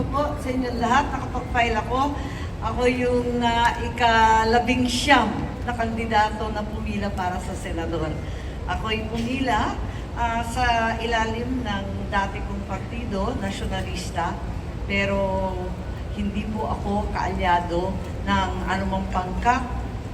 ko po sa inyo lahat. Nakapag-file ako. Ako yung uh, ikalabing siyam na kandidato na pumila para sa senador. Ako'y pumila ah, sa ilalim ng dati kong partido, nasyonalista, pero hindi po ako kaalyado ng anumang pangkat,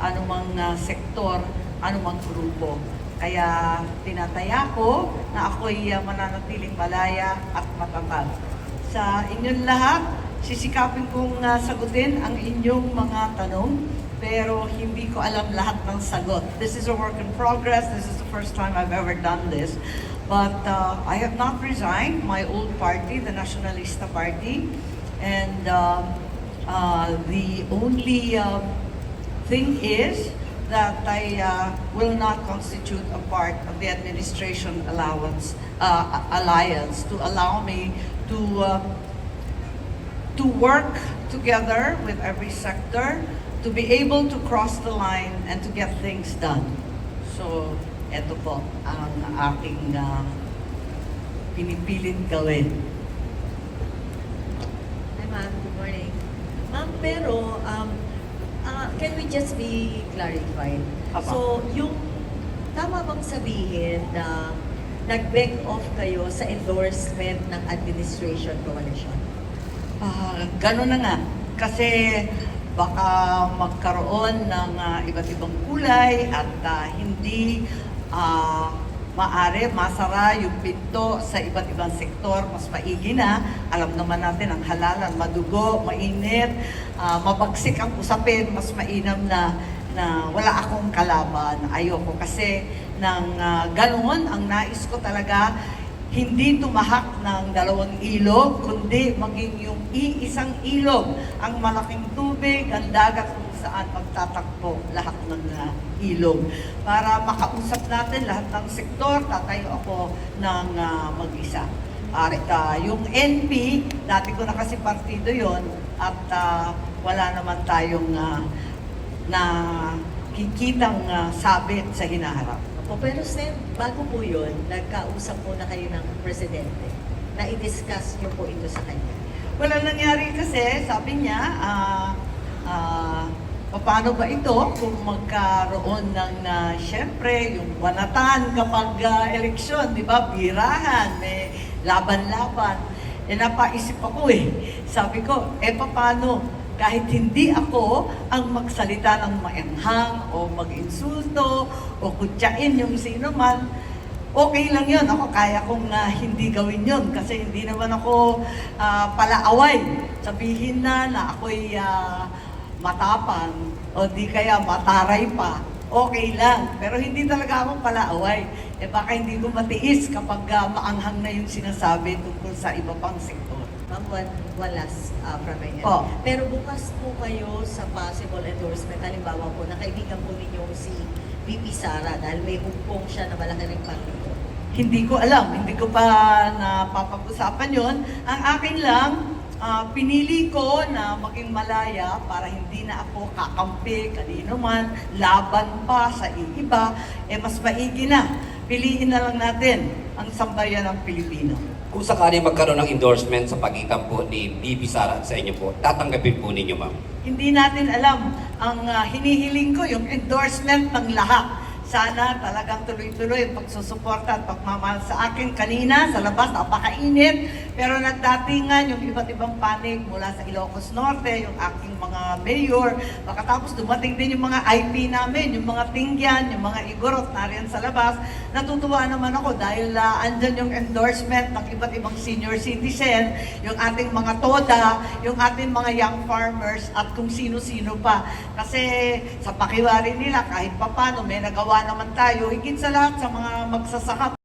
anumang ah, sektor, anumang grupo. Kaya tinataya ko na ako'y ah, mananatiling malaya at matatag. Sa inyong lahat, sisikapin kong ah, sagutin ang inyong mga tanong, pero hindi ko alam lahat ng sagot. This is a work in progress. This is the first time I've ever done this. But uh, I have not resigned my old party, the Nacionalista Party, and uh, uh, the only uh, thing is that I uh, will not constitute a part of the administration allowance uh, alliance to allow me to uh, to work together with every sector to be able to cross the line and to get things done. So, eto po ang aking uh, pinipilit gawin. Hi ma'am, good morning. Ma'am, pero um, ah, can we just be clarified? Apa. So, yung tama bang sabihin na nag-back off kayo sa endorsement ng administration coalition? Ah, gano'n na nga. Kasi baka magkaroon ng ah, iba't ibang kulay at ah, hindi ah, maari masara yung pinto sa iba't ibang sektor, mas maigi na. Alam naman natin ang halalan, madugo, mainit, ah, mabagsik ang usapin, mas mainam na na wala akong kalaban. Ayoko kasi ng uh, ganoon, ang nais ko talaga hindi tumahak ng dalawang ilog, kundi maging yung iisang ilog, ang malaking tubig, ang dagat kung saan magtatakbo lahat ng uh, ilog. Para makausap natin lahat ng sektor, tatayo ako ng uh, mag-isa. At uh, yung NP, dati ko na kasi partido yon at uh, wala naman tayong uh, na kikitang uh, sabit sa hinaharap. O pero Sen, bago po yun, nagkausap po na kayo ng presidente na i-discuss niyo po ito sa kanya. Wala nangyari kasi, sabi niya, ah, ah, paano ba ito kung magkaroon ng, na syempre, yung wanatan kapag ah, eleksyon, di ba? Birahan, may laban-laban. E napaisip ako eh. Sabi ko, eh paano? Kahit hindi ako ang magsalita ng maenghang o mag-insulto o kutyain yung sino man, okay lang yun. Ako kaya kong ah, hindi gawin yun kasi hindi naman ako ah, palaaway. Sabihin na na ako'y ah, matapang o di kaya mataray pa. Okay lang. Pero hindi talaga ako palaaway. Eh baka hindi ko matiis kapag ah, maanghang na yung sinasabi tungkol sa iba pang sektor. Ma'am, one last uh, end. Po. Pero bukas po kayo sa possible endorsement, halimbawa po, na kaibigan po ninyo si VP Sara dahil may hugpong siya na malaki rin partido. Hindi ko alam, hindi ko pa napapag-usapan yon. Ang akin lang, ah, pinili ko na maging malaya para hindi na ako kakampi kanino man, laban pa sa iba, eh mas maigi na. Piliin na lang natin ang sambayan ng Pilipino. Kung sakali magkaroon ng endorsement sa pagitan po ni Bibi Sara sa inyo po, tatanggapin po ninyo, ma'am. Hindi natin alam ang ah, hinihiling ko, yung endorsement ng lahat. Sana talagang tuloy-tuloy ang pagsusuporta at pagmamahal sa akin. Kanina, sa labas, napakainit. Pero nagdatingan yung iba't ibang panig mula sa Ilocos Norte, yung aking mga mayor. Pagkatapos dumating din yung mga IP namin, yung mga tingyan, yung mga igorot na rin sa labas. Natutuwa naman ako dahil uh, andyan yung endorsement ng iba't ibang senior citizen, yung ating mga toda, yung ating mga young farmers, at kung sino-sino pa. Kasi sa pakiwari nila, kahit papano, may nagawa naman tayo. Higit sa lahat sa mga magsasaka